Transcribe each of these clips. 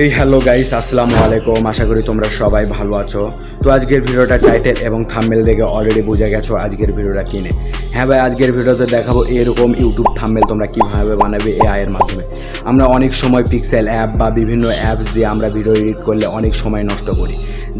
এই hello guys আসসালামু আলাইকুম। আশা করি তোমরা সবাই ভালো আছো। তো আজকের ভিডিওটা টাইটেল এবং থাম্বেল দেখে অলরেডি বুঝে গেছো আজকের ভিডিওটা কিনে হ্যাঁ ভাই, আজকের ভিডিওতে দেখাবো এরকম ইউটিউব থাম্বেল তোমরা কীভাবে বানাবে এআই এর মাধ্যমে। আমরা অনেক সময় পিক্সেল অ্যাপ বা বিভিন্ন অ্যাপস দিয়ে আমরা ভিডিও এডিট করলে অনেক সময় নষ্ট করি।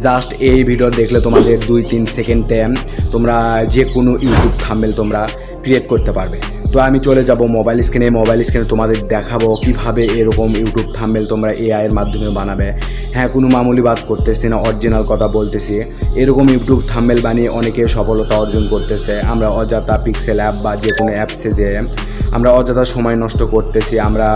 জাস্ট এই ভিডিও দেখলে তোমাদের দুই তিন সেকেন্ড সেকেন্ডে তোমরা যে কোনো ইউটিউব থাম্বেল তোমরা ক্রিয়েট করতে পারবে। তো আমি চলে যাব মোবাইল স্ক্রিনে মোবাইল স্ক্রিনে তোমাদের দেখাবো কীভাবে এরকম ইউটিউব থাম্বেল তোমরা এআইয়ের মাধ্যমে বানাবে। হ্যাঁ কোনো মামুলি বাদ করতেছি না অরিজিনাল কথা বলতেছি। এরকম ইউটিউব থাম্বেল বানিয়ে অনেকে সফলতা অর্জন করতেছে। আমরা অযথা পিক্সেল অ্যাপ বা যে কোনো অ্যাপসে যে আমরা অযথা সময় নষ্ট করতেছি, আমরা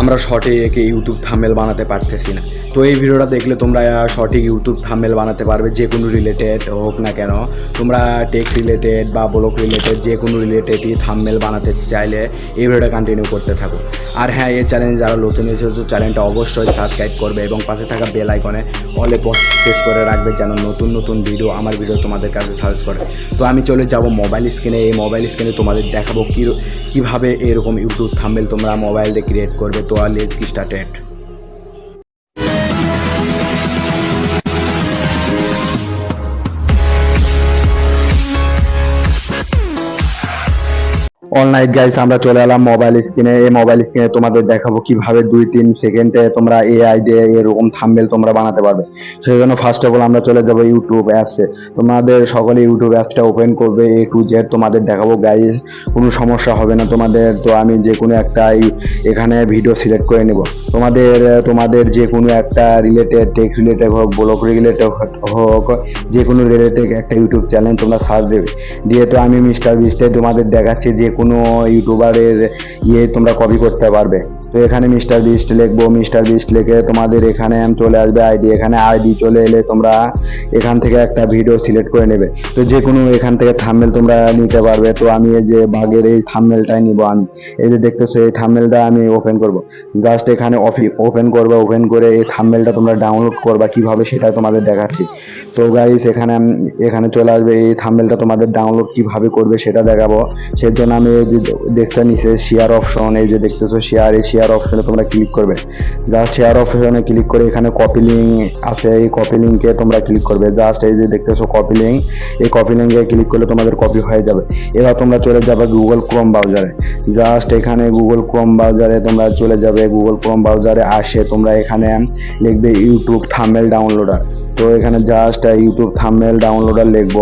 আমরা সঠিক ইউটিউব থাম্বেল বানাতে পারতেছি না। তো এই ভিডিওটা দেখলে তোমরা সঠিক ইউটিউব থাম্বেল বানাতে পারবে, যে কোনো রিলেটেড হোক না কেন। তোমরা টেক্স রিলেটেড বা ব্লগ রিলেটেড যে কোনো রিলেটেডই থাম্বেল বানাতে চাইলে এই ভিডিওটা কন্টিনিউ করতে থাকো। আর হ্যাঁ এই চ্যালেঞ্জ যারা নতুন এসেছ চ্যানেলটা অবশ্যই সাবস্ক্রাইব করবে এবং পাশে থাকা বেল আইকনে অলে প্রেস করে রাখবে যেন নতুন নতুন ভিডিও আমার ভিডিও তোমাদের কাছে সার্চ করে। তো আমি চলে যাব মোবাইল স্ক্রিনে এই মোবাইল স্ক্রিনে তোমাদের দেখাবো কী কীভাবে এরকম ইউটিউব থাম্বেল তোমরা মোবাইল দিয়ে ক্রিয়েট করবে। তো আর লেজ কি স্টার্টেড অনলাইন গাইস আমরা চলে এলাম মোবাইল স্ক্রিনে এই মোবাইল স্ক্রিনে তোমাদের দেখাবো কীভাবে দুই তিন সেকেন্ডে তোমরা এআই দিয়ে এরকম থাম্বেল তোমরা বানাতে পারবে। সেই জন্য ফার্স্ট অফ অল আমরা চলে যাব ইউটিউব অ্যাপসে তোমাদের সকলে ইউটিউব অ্যাপসটা ওপেন করবে এ টু জেড তোমাদের দেখাবো গাইস কোনো সমস্যা হবে না তোমাদের, তো আমি যে কোনো একটা এখানে ভিডিও সিলেক্ট করে নেব। তোমাদের তোমাদের যে কোনো একটা রিলেটেড টেক্স রিলেটেড হোক ব্লগ রিলেটেড হোক, যে কোনো রিলেটেড একটা ইউটিউব চ্যানেল তোমরা সার্চ দেবে। দিয়ে তো আমি মিস্টার বিস্টে তোমাদের দেখাচ্ছি যে কোনো ইউটিউবারের ইয়ে তোমরা কপি করতে পারবে। তো এখানে মিস্টার বিস্ট লিখব মিস্টার বিস্ট লিখে তোমাদের এখানে চলে আসবে আইডি এখানে আইডি চলে এলে তোমরা এখান থেকে একটা ভিডিও সিলেক্ট করে নেবে। তো যে কোনো এখান থেকে থাম্বেল তোমরা নিতে পারবে। তো আমি এই যে বাগের এই থাম্বেলটাই নিব। আমি, এই যে দেখতেছো, এই থাম্বেলটা আমি ওপেন করব। জাস্ট এখানে ওপেন করবে ওপেন করে এই থাম্বেলটা তোমরা ডাউনলোড করবা কীভাবে সেটা তোমাদের দেখাচ্ছি। তো গাইস এখানে এখানে চলে আসবে। এই থাম্বেলটা তোমাদের ডাউনলোড কীভাবে করবে সেটা দেখাবো। সেজন্য আমি যে দেখতে নিচে শেয়ার অপশন এই যে দেখতেছো শেয়ার এই শেয়ার অপশনে তোমরা ক্লিক করবে। জাস্ট শেয়ার অপশনে ক্লিক করে এখানে কপি লিঙ্ক আছে, এই কপি লিঙ্কে তোমরা ক্লিক করবে। জাস্ট এই যে দেখতেছো কপি লিঙ্ক এই কপি লিঙ্কে ক্লিক করলে তোমাদের কপি হয়ে যাবে। এবার তোমরা চলে যাবে গুগল ক্রোম ব্রাউজারে জাস্ট এখানে গুগল ক্রোম ব্রাউজারে তোমরা চলে যাবে। গুগল ক্রোম ব্রাউজারে আসে তোমরা এখানে লিখবে ইউটিউব থাম্বেল ডাউনলোডার তো এখানে জাস্ট ইউটিউব থাম্বেল ডাউনলোডার লিখব।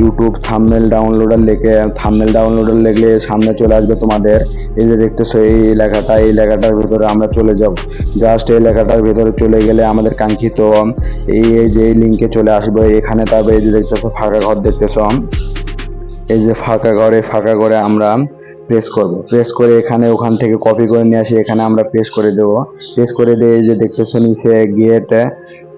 ইউটিউব থাম্বেল ডাউনলোডার লিখে থাম্বেল ডাউনলোডার লিখলে সামনে চলে আসবে তোমাদের। এই যে দেখতেছো, এই লেখাটা, এই লেখাটার ভিতরে আমরা চলে যাব। জাস্ট এই লেখাটার ভিতরে চলে গেলে আমাদের কাঙ্ক্ষিত, এই এই যে লিঙ্কে চলে আসবে। এখানে তারপরে এই যে দেখতেছো, ফাঁকা ঘর দেখতেছো। এই যে ফাঁকা ঘরে ফাঁকা ঘরে আমরা প্রেস করব। প্রেস করে এখানে, ওখান থেকে কপি করে নিয়ে আসি। এখানে আমরা প্রেস করে দেবো। প্রেস করে দিয়ে এই যে দেখতেছো, নিচে গেট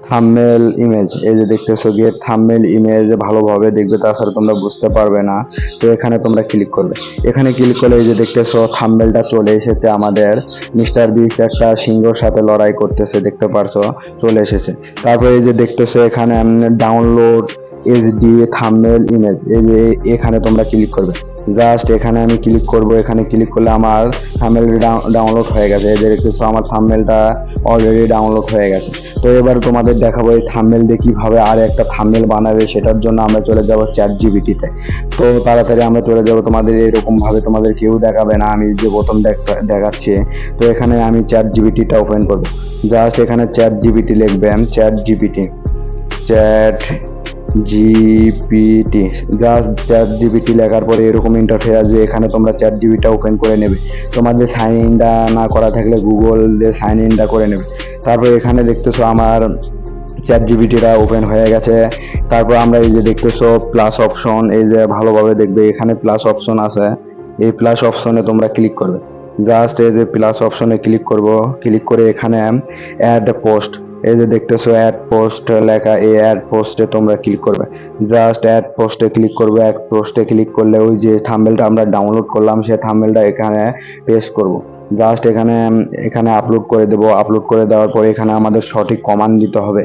থাম্বেল ইমেজ এই যে দেখতেছো গিয়ে থাম্বেল ইমেজ ভালোভাবে দেখবে, তাছাড়া তোমরা বুঝতে পারবে না। তো এখানে তোমরা ক্লিক করবে। এখানে ক্লিক করলে এই যে দেখতেছো থাম্বেলটা চলে এসেছে আমাদের মিস্টার বিস একটা সিংহর সাথে লড়াই করতেছে, দেখতে পারছ? চলে এসেছে। তারপরে এই যে দেখতেছো এখানে ডাউনলোড এইচডি থাম্বেল ইমেজ এই যে এখানে তোমরা ক্লিক করবে। জাস্ট এখানে আমি ক্লিক করব, এখানে ক্লিক করলে আমার থাম্বেল ডাউনলোড হয়ে গেছে। এই যে আমার থাম্বেলটা অলরেডি ডাউনলোড হয়ে গেছে। তো এবার তোমাদের দেখাবো এই থাম্বেল দিয়ে কীভাবে আর একটা থাম্বেল বানাবে, সেটার জন্য আমরা চলে যাব চ্যাট জিবিটিতে তো তাড়াতাড়ি আমরা চলে যাব, তোমাদের এরকম ভাবে তোমাদের কেউ দেখাবে না, আমি যে প্রথম দেখ- দেখাচ্ছি। তো এখানে আমি চ্যাট জিবিটিটা ওপেন করব। জাস্ট এখানে চ্যাট জিবিটি লিখবে chat GPT chat GPT just chat GPT লেখার পরে এরকম ইন্টারফেস আসবে এখানে তোমরা চ্যাট জিবিটা ওপেন করে নেবে। তোমাদের সাইন ইনটা না করা থাকলে গুগল সাইন ইনটা করে নেবে। তারপর এখানে দেখতেছো আমার চ্যাট জিবিটিটা ওপেন হয়ে গেছে। তারপর আমরা এই যে দেখতেছো প্লাস অপশন এই যে ভালোভাবে দেখবে, এখানে প্লাস অপশন আছে। এই প্লাস অপশনে তোমরা ক্লিক করবে। জাস্ট এই যে প্লাস অপশনে ক্লিক করব। ক্লিক করে এখানে অ্যাড পোস্ট এই যে দেখতেছো অ্যাড পোস্ট লেখা এই অ্যাড পোস্টে তোমরা ক্লিক করবে। জাস্ট অ্যাড পোস্টে ক্লিক করবে অ্যাড পোস্টে ক্লিক করলে ওই যে থাম্বেলটা আমরা ডাউনলোড করলাম সেই থাম্বেলটা এখানে পেস্ট করব। জাস্ট এখানে এখানে আপলোড করে দেবো। আপলোড করে দেওয়ার পরে এখানে আমাদের সঠিক কমান্ড দিতে হবে।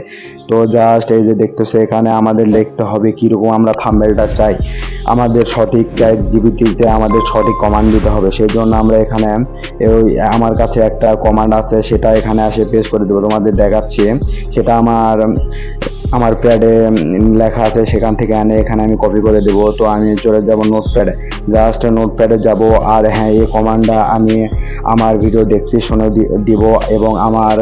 তো জাস্ট এই যে দেখতেছো এখানে আমাদের লিখতে হবে কীরকম আমরা থাম্বেলটা চাই। আমাদের সঠিক চ্যাট জিবিটিতে আমাদের সঠিক কমান্ড দিতে হবে। সেই জন্য আমরা এখানে ওই আমার কাছে একটা কমান্ড আছে, সেটা এখানে আসে পেশ করে দেবো। তোমাদের দেখাচ্ছি। সেটা আমার আমার প্যাডে লেখা আছে, সেখান থেকে এনে এখানে আমি কপি করে দেবো। তো আমি চলে যাব নোট প্যাডে জাস্ট নোট প্যাডে যাব আর হ্যাঁ এই কমান্ডটা আমি আমার ভিডিও ডেসক্রিপশনে দিব এবং আমার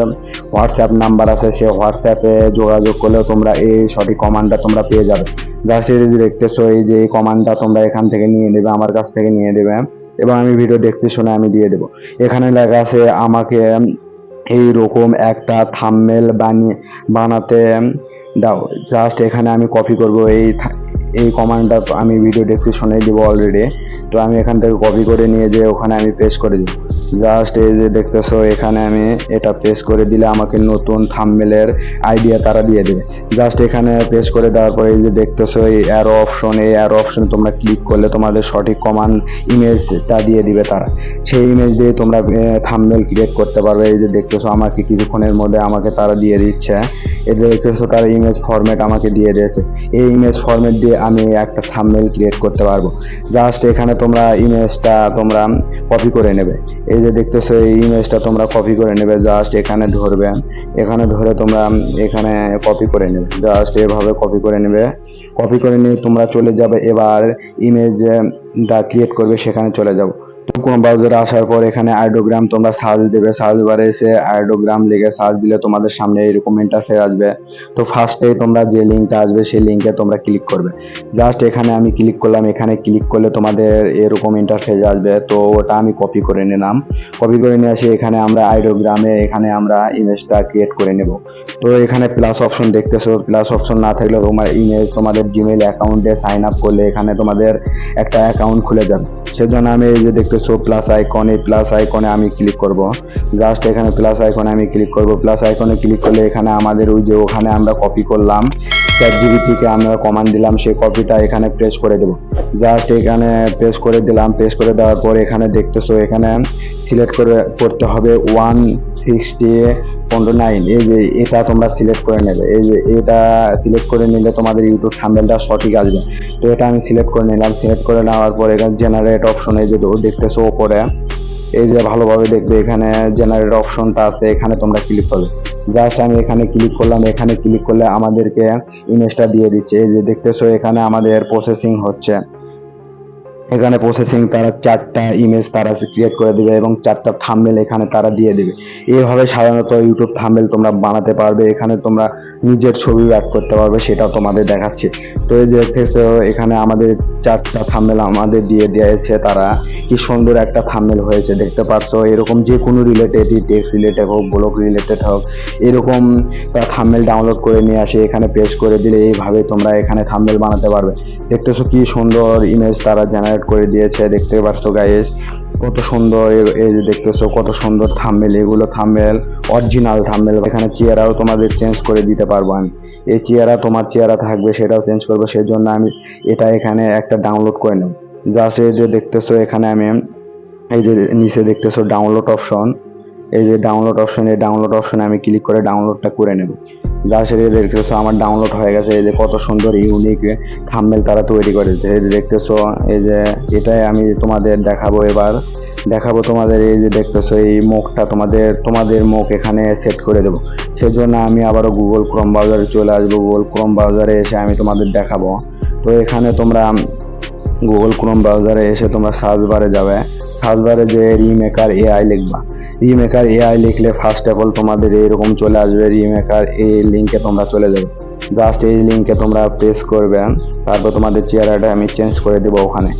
হোয়াটসঅ্যাপ নাম্বার আছে, সে হোয়াটসঅ্যাপে যোগাযোগ করলেও তোমরা এই সঠিক কমান্ডটা তোমরা পেয়ে যাবে। জাস্ট যে দেখতেছো, এই যে এই কমান্ডটা তোমরা এখান থেকে নিয়ে নেবে, আমার কাছ থেকে নিয়ে নেবে এবং আমি ভিডিও ডেসক্রিপশনে আমি দিয়ে দেবো। এখানে লেখা আছে, আমাকে এই রকম একটা থামমেল বানিয়ে, বানাতে দাও। জাস্ট এখানে আমি কপি করব, এই এই কমান্ডটা আমি ভিডিও ডেসক্রিপশনে দিব অলরেডি তো আমি এখান থেকে কপি করে নিয়ে যে ওখানে আমি পেস্ট করে দিব। জাস্ট এই যে দেখতেছো, এখানে আমি এটা পেস্ট করে দিলে আমাকে নতুন থাম্বনেলের আইডিয়া তারা দিয়ে দেবে। জাস্ট এখানে পেস্ট করে দেওয়ার পরে এই যে দেখতেছো, এই অ্যারো অপশন এই অ্যারো অপশন তোমরা ক্লিক করলে তোমাদের সঠিক কমান্ড ইমেজটা দিয়ে দিবে তারা। সেই ইমেজ দিয়ে তোমরা থাম্বনেল ক্রিয়েট করতে পারবে। এই যে দেখতেছো, আমাকে কিছুক্ষণের মধ্যে আমাকে তারা দিয়ে দিচ্ছে। এই যে দেখতেছো, তারা ইমেজ ফরম্যাট আমাকে দিয়ে দিয়েছে। এই ইমেজ ফরম্যাট দিয়ে আমি একটা থামমেল ক্রিয়েট করতে পারব। জাস্ট এখানে তোমরা ইমেজটা তোমরা কপি করে নেবে। এই যে দেখতেছো, এই ইমেজটা তোমরা কপি করে নেবে। জাস্ট এখানে ধরবে। এখানে ধরে তোমরা এখানে কপি করে নেবে। জাস্ট এভাবে কপি করে নেবে। কপি করে নিয়ে তোমরা চলে যাবে। এবার ইমেজটা ক্রিয়েট করবে, সেখানে চলে যাব। তো ব্রাউজারে আসার পর এখানে আইডোগ্রাম তোমরা সার্চ দেবে। সার্চ বারে এসে আইডোগ্রাম লিখে সার্চ দিলে তোমাদের সামনে এরকম ইন্টারফেস আসবে। তো ফার্স্টেই তোমরা যে লিঙ্কটা আসবে সেই লিঙ্কে তোমরা ক্লিক করবে। জাস্ট এখানে আমি ক্লিক করলাম, এখানে ক্লিক করলে তোমাদের এরকম ইন্টারফেস আসবে। তো ওটা আমি কপি করে নিলাম। কপি করে নিয়ে আসি এখানে আমরা আইডোগ্রামে এখানে আমরা ইমেজটা ক্রিয়েট করে নেব। তো এখানে প্লাস অপশন দেখতেছো। প্লাস অপশন না থাকলে তোমার ইমেজ তোমাদের জিমেল অ্যাকাউন্টে সাইন আপ করলে এখানে তোমাদের একটা অ্যাকাউন্ট খুলে যাবে। সেজন্য আমি এই যে দেখতেছো প্লাস আইকন এই প্লাস আইকনে আমি ক্লিক করব। জাস্ট এখানে প্লাস আইকনে আমি ক্লিক করব। প্লাস আইকনে ক্লিক করলে এখানে আমাদের ওই যে ওখানে আমরা কপি করলাম। চ্যাট জিবিটিকে আমরা কমান্ড দিলাম, সেই কপিটা এখানে প্রেস করে দেবো। জাস্ট এখানে প্রেস করে দিলাম প্রেস করে দেওয়ার পর এখানে দেখতেছো, এখানে সিলেক্ট করে করতে হবে ওয়ান সিক্সটি পনেরো নাইন এই যে এটা তোমরা সিলেক্ট করে নেবে। এই যে এটা সিলেক্ট করে নিলে তোমাদের ইউটিউব থাম্বেলটা সঠিক আসবে। তো এটা আমি সিলেক্ট করে নিলাম। সিলেক্ট করে নেওয়ার পর এখানে জেনারেট অপশনে যে দেখতেছো ওপরে। এই যে ভালোভাবে দেখবে এখানে জেনারেট অপশনটা আছে, এখানে তোমরা ক্লিক করবে জাস্ট আমি এখানে ক্লিক করলাম, এখানে ক্লিক করলে আমাদেরকে ইমেজটা দিয়ে দিচ্ছে। এই যে দেখতেছো এখানে আমাদের প্রসেসিং হচ্ছে। এখানে প্রসেসিং তারা চারটা ইমেজ তারা ক্রিয়েট করে দিবে এবং চারটা থাম্বনেল এখানে তারা দিয়ে দেবে। এইভাবে সাধারণত ইউটিউব থাম্বনেল তোমরা বানাতে পারবে, এখানে তোমরা নিজের ছবি অ্যাড করতে পারবে, সেটাও তোমাদের দেখাচ্ছে। তো এই যে দেখতেছো, এখানে আমাদের চারটা থাম্বনেল আমাদের দিয়ে দিয়েছে তারা। কি সুন্দর একটা থাম্বনেল হয়েছে, দেখতে পাচ্ছ? এরকম যে কোনো রিলেটেড টেক্সট রিলেটেড হোক ব্লগ রিলেটেড হোক, এরকম তারা থাম্বনেল ডাউনলোড করে নিয়ে আসে, এখানে পেস্ট করে দিলে এইভাবে তোমরা এখানে থাম্বনেল বানাতে পারবে। দেখতেছো কি সুন্দর ইমেজ তারা জেনারেট করে দিয়েছে, দেখতে পাচ্ছ গাইস কত সুন্দর এই যে দেখতেছো, কত সুন্দর থাম্বনেল এগুলো থাম্বনেল অরিজিনাল থাম্বনেল এখানে চেয়ারাও তোমাদের চেঞ্জ করে দিতে পারব আমি। এই চেয়ারা তোমার চেয়ারা থাকবে, সেটাও চেঞ্জ করব সেই জন্য আমি এটা এখানে একটা ডাউনলোড করে নেব। জাস্ট এই যে দেখতেছো, এখানে আমি এই যে নিচে দেখতেছো ডাউনলোড অপশন এই যে ডাউনলোড অপশন এই ডাউনলোড অপশনে আমি ক্লিক করে ডাউনলোডটা করে নেব। যে দেখতেছো, আমার ডাউনলোড হয়ে গেছে, এই যে কত সুন্দর ইউনিক থাম্বনেল তারা তৈরি যে দেখতেছো, এই যে এটাই আমি তোমাদের দেখাবো এবার। দেখাবো তোমাদের, এই যে দেখতেছো, এই মুখটা তোমাদের তোমাদের মুখ এখানে সেট করে দেবো। সেজন্য আমি আবারও গুগল ক্রোম ব্রাউজারে চলে আসব। গুগল ক্রোম ব্রাউজারে এসে আমি তোমাদের দেখাবো। তো এখানে তোমরা গুগল ক্রোম ব্রাউজারে এসে তোমরা সার্চ বারে যাবে। সার্চ বারে যে রিমেকার এআই লিখবা। রিমেকার এআই লিখলে ফার্স্ট অফ অল তোমাদের এরকম চলে আসবে, রিমেকার এই লিঙ্কে তোমরা চলে যাবে। জাস্ট এই লিঙ্কে তোমরা প্রেস করবে, তারপর তোমাদের চেহারাটা আমি চেঞ্জ করে দেবো ওখানে।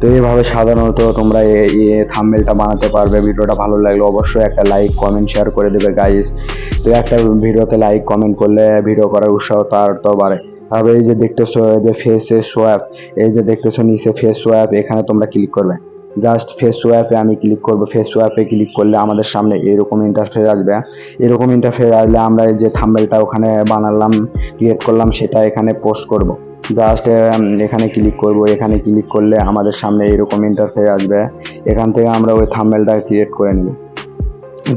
তো এইভাবে সাধারণত তোমরা এই থাম্বনেলটা বানাতে পারবে, ভিডিওটা ভালো লাগলে অবশ্যই একটা লাইক কমেন্ট শেয়ার করে দেবে গাইজ তো একটা ভিডিওতে লাইক কমেন্ট করলে ভিডিও করার উৎসাহ তার তো বাড়ে। তারপরে এই যে দেখতেছো, এই যে ফেসে সোয়াপ এই যে দেখতেছো নিচে ফেস সোয়াপ এখানে তোমরা ক্লিক করবে। জাস্ট ফেস সোয়াপে আমি ক্লিক করব। ফেস সোয়াপে ক্লিক করলে আমাদের সামনে এরকম ইন্টারফেস আসবে। এরকম ইন্টারফেস আসলে আমরা যে থাম্বেলটা ওখানে বানালাম ক্রিয়েট করলাম, সেটা এখানে পোস্ট করব। জাস্ট এখানে ক্লিক করব। এখানে ক্লিক করলে আমাদের সামনে এরকম ইন্টারফেস আসবে। এখান থেকে আমরা ওই থাম্বেলটা ক্রিয়েট করে নেব।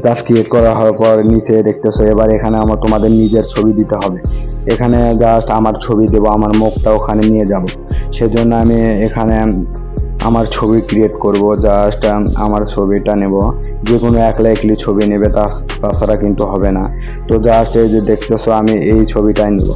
জাস্ট ক্রিয়েট করা হওয়ার পর নিচে দেখতেছো, এবার এখানে আমার তোমাদের নিজের ছবি দিতে হবে। এখানে জাস্ট আমার ছবি দেবো, আমার মুখটা ওখানে নিয়ে যাব। সেজন্য আমি এখানে আমার ছবি ক্রিয়েট করব জাস্ট আমার ছবিটা নেব। যে কোনো একলা একলি ছবি নেবে, তা তাছাড়া কিন্তু হবে না। তো জাস্ট এই যে দেখতেছো, আমি এই ছবিটাই নেব।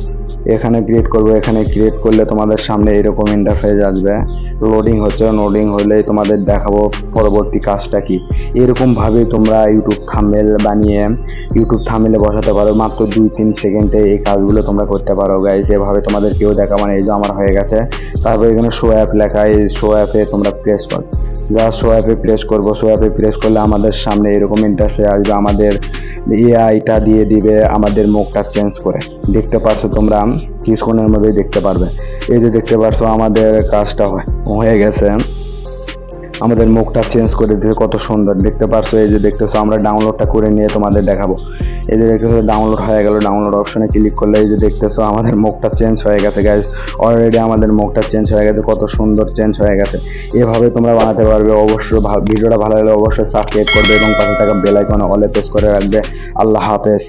এখানে ক্রিয়েট করব, এখানে ক্রিয়েট করলে তোমাদের সামনে এরকম ইন্টারফেস আসবে। লোডিং হচ্ছে লোডিং হলেই তোমাদের দেখাবো পরবর্তী কাজটা কি। এরকম ভাবে তোমরা ইউটিউব থামেল বানিয়ে ইউটিউব থামেলে বসাতে পারো। মাত্র দুই তিন সেকেন্ডে এই কাজগুলো তোমরা করতে পারো গাইস এভাবে তোমাদের কেউ দেখা মানে এই যে আমার হয়ে গেছে। তারপর এখানে শো অ্যাপ লেখা, এই শো অ্যাপে তোমরা প্রেস করো। যা শো অ্যাপে প্রেস করব শো অ্যাপে প্রেস করলে আমাদের সামনে এরকম ইন্টারফেস আসবে। আমাদের এআইটা দিয়ে দিবে, আমাদের মুখটা চেঞ্জ করে। দেখতে পারছ তোমরা? কিছুক্ষণের মধ্যেই দেখতে পারবে। এই যে দেখতে পারছ, আমাদের কাজটা হয়ে গেছে। আমাদের মুখটা চেঞ্জ করে দিতে কত সুন্দর। দেখতে পারছ, এই যে দেখতেছো, আমরা ডাউনলোডটা করে নিয়ে তোমাদের দেখাবো। এই যে দেখতেছো ডাউনলোড হয়ে গেল ডাউনলোড অপশনে ক্লিক করলে এই যে দেখতেছো, আমাদের মুখটা চেঞ্জ হয়ে গেছে গাইজ অলরেডি আমাদের মুখটা চেঞ্জ হয়ে গেছে, কত সুন্দর চেঞ্জ হয়ে গেছে। এভাবে তোমরা বানাতে পারবে, অবশ্যই ভিডিওটা ভালো লাগলে অবশ্যই সাবস্ক্রাইব করবে এবং পাশে থাকা বেল আইকনে অলে প্রেস করে রাখবে। আল্লাহ হাফেজ।